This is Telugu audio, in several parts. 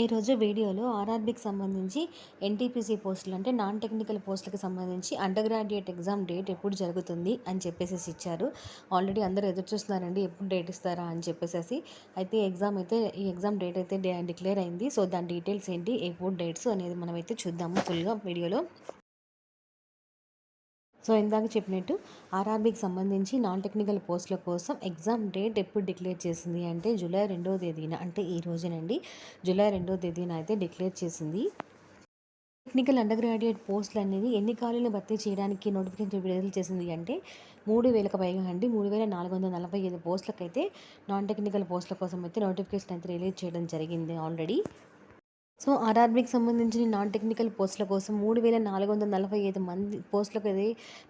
ఈరోజు వీడియోలో ఆర్ఆర్బీకి సంబంధించి ఎన్టీపీసీ పోస్టులు అంటే నాన్ టెక్నికల్ పోస్టులకు సంబంధించి అండర్ గ్రాడ్యుయేట్ ఎగ్జామ్ డేట్ ఎప్పుడు జరుగుతుంది అని చెప్పేసి ఇచ్చారు. ఆల్రెడీ అందరూ ఎదురు చూస్తున్నారండి ఎప్పుడు డేట్ ఇస్తారా అని చెప్పేసి అయితే ఎగ్జామ్ అయితే ఈ ఎగ్జామ్ డేట్ అయితే డిక్లేర్ అయింది. సో దాని డీటెయిల్స్ ఏంటి ఎప్పుడు డేట్స్ అనేది మనం అయితే చూద్దాము ఫుల్గా వీడియోలో. సో ఇందాక చెప్పినట్టు ఆర్ఆర్బీకి సంబంధించి నాన్ టెక్నికల్ పోస్టుల కోసం ఎగ్జామ్ డేట్ ఎప్పుడు డిక్లేర్ చేసింది అంటే జూలై రెండవ తేదీన అంటే ఈ రోజునండి. జూలై రెండవ తేదీన అయితే డిక్లేర్ చేసింది. టెక్నికల్ అండర్ గ్రాడ్యుయేట్ పోస్టులు అనేది ఎన్ని ఖాళీలు భర్తీ చేయడానికి నోటిఫికేషన్ విడుదల చేసింది అంటే మూడు వేలకు పైగా అండి. మూడు వేల నాలుగు వందల నలభై ఐదు పోస్టులకైతే నాన్ టెక్నికల్ పోస్టుల కోసం అయితే నోటిఫికేషన్ అయితే రిలీజ్ చేయడం జరిగింది ఆల్రెడీ. సో ఆర్ఆర్బీకి సంబంధించిన నాన్ టెక్నికల్ పోస్టుల కోసం మూడు వేల నాలుగు వందల నలభై ఐదు మంది పోస్టులకు అది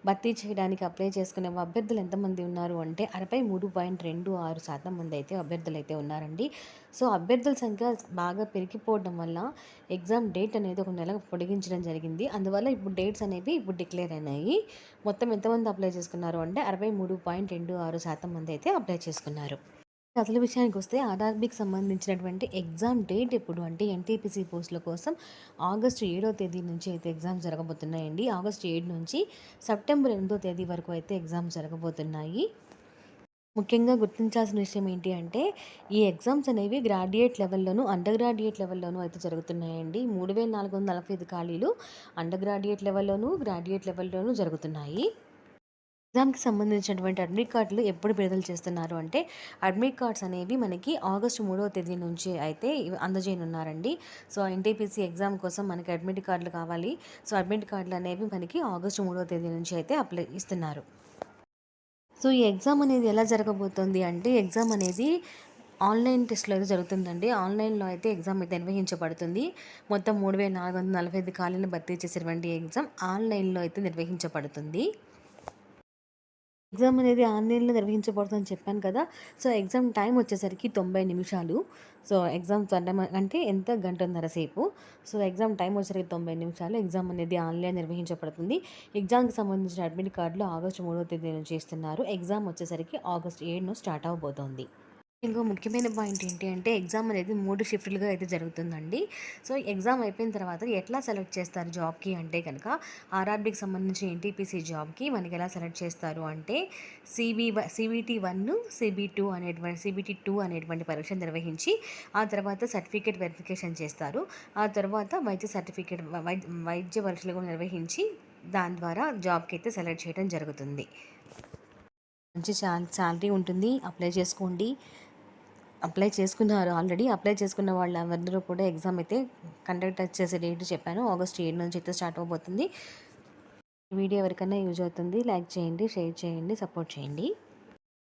భర్తీ చేయడానికి అప్లై చేసుకునే అభ్యర్థులు ఎంతమంది ఉన్నారు అంటే అరవై మూడు పాయింట్ రెండు ఆరు శాతం మంది అయితే అభ్యర్థులు అయితే ఉన్నారండి. సో అభ్యర్థుల సంఖ్య బాగా పెరిగిపోవడం వల్ల ఎగ్జామ్ డేట్ అనేది ఒక నెల పొడిగించడం జరిగింది. అందువల్ల ఇప్పుడు డేట్స్ అనేవి ఇప్పుడు డిక్లేర్ అయినాయి. మొత్తం ఎంతమంది అప్లై చేసుకున్నారు అంటే అరవై మూడు పాయింట్ రెండు ఆరు శాతం మంది అయితే అప్లై చేసుకున్నారు. అసలు విషయానికి వస్తే ఆర్ఆర్బీకి సంబంధించినటువంటి ఎగ్జామ్ డేట్ ఎప్పుడు? అంటే ఎన్టీపీసీ పోస్టుల కోసం ఆగస్టు ఏడో తేదీ నుంచి అయితే ఎగ్జామ్స్ జరగబోతున్నాయండి. ఆగస్టు ఏడు నుంచి సెప్టెంబర్ ఎనిమిదో తేదీ వరకు అయితే ఎగ్జామ్ జరగబోతున్నాయి. ముఖ్యంగా గుర్తించాల్సిన విషయం ఏంటి అంటే ఈ ఎగ్జామ్స్ అనేవి గ్రాడ్యుయేట్ లెవెల్లోనూ అండర్ గ్రాడ్యుయేట్ లెవెల్లోనూ అయితే జరుగుతున్నాయండి. మూడు వేల నాలుగు వందల నలభై ఐదు ఖాళీలు అండర్ గ్రాడ్యుయేట్ లెవెల్లోనూ గ్రాడ్యుయేట్ లెవెల్లోనూ జరుగుతున్నాయి. ఎగ్జామ్కి సంబంధించినటువంటి అడ్మిట్ కార్డులు ఎప్పుడు విడుదల చేస్తున్నారు అంటే అడ్మిట్ కార్డ్స్ అనేవి మనకి ఆగస్టు మూడవ తేదీ నుంచి అయితే అందజేయనున్నారండి. సో ఎన్టీపీసీ ఎగ్జామ్ కోసం మనకి అడ్మిట్ కార్డులు కావాలి. సో అడ్మిట్ కార్డులు అనేవి మనకి ఆగస్టు మూడవ తేదీ నుంచి అయితే అప్లై ఇస్తున్నారు. సో ఈ ఎగ్జామ్ అనేది ఎలా జరగబోతుంది అంటే ఎగ్జామ్ అనేది ఆన్లైన్ టెస్ట్లో అయితే జరుగుతుందండి. ఆన్లైన్లో అయితే ఎగ్జామ్ అయితే నిర్వహించబడుతుంది. మొత్తం మూడు వేల నాలుగు వందల నలభై ఐదు ఖాళీలను భర్తీ చేసేటువంటి ఎగ్జామ్ ఆన్లైన్లో అయితే నిర్వహించబడుతుంది. ఎగ్జామ్ అనేది ఆన్లైన్లో నిర్వహించబడుతుందని చెప్పాను కదా. సో ఎగ్జామ్ టైం వచ్చేసరికి తొంభై నిమిషాలు. సో ఎగ్జామ్ అంటే ఎంత? గంటన్నర సేపు. సో ఎగ్జామ్ టైం వచ్చేసరికి తొంభై నిమిషాలు. ఎగ్జామ్ అనేది ఆన్లైన్ నిర్వహించబడుతుంది. ఎగ్జామ్కి సంబంధించిన అడ్మిట్ కార్డులు ఆగస్టు మూడవ తేదీ నుంచి ఇస్తున్నారు ఎగ్జామ్ వచ్చేసరికి ఆగస్ట్ ఏడును స్టార్ట్ అవబోతోంది. ఇంకో ముఖ్యమైన పాయింట్ ఏంటి అంటే ఎగ్జామ్ అనేది మూడు షిఫ్ట్లుగా అయితే జరుగుతుందండి. సో ఎగ్జామ్ అయిపోయిన తర్వాత ఎట్లా సెలెక్ట్ చేస్తారు జాబ్కి అంటే కనుక ఆర్ఆర్బీకి సంబంధించిన ఎన్టీపీసీ జాబ్కి మనకి ఎలా సెలెక్ట్ చేస్తారు అంటే CB CBT one CB two అనేటువంటి సిబిటీ టూ అనేటువంటి పరీక్ష నిర్వహించి ఆ తర్వాత సర్టిఫికేట్ వెరిఫికేషన్ చేస్తారు. ఆ తర్వాత వైద్య సర్టిఫికేట్ వైద్య పరీక్షలు కూడా నిర్వహించి దాని ద్వారా జాబ్కి అయితే సెలెక్ట్ చేయడం జరుగుతుంది. మంచి శాలరీ ఉంటుంది. అప్లై చేసుకోండి. అప్లై చేసుకున్నారు. ఆల్రెడీ అప్లై చేసుకున్న వాళ్ళందరూ కూడా ఎగ్జామ్ అయితే కండక్ట్ చేసే డేట్ చెప్పాను. ఆగస్ట్ ఏడు నుంచి అయితే స్టార్ట్ అవబోతుంది. వీడియో ఎవరికైనా యూజ్ అవుతుంది లైక్ చేయండి షేర్ చేయండి సపోర్ట్ చేయండి.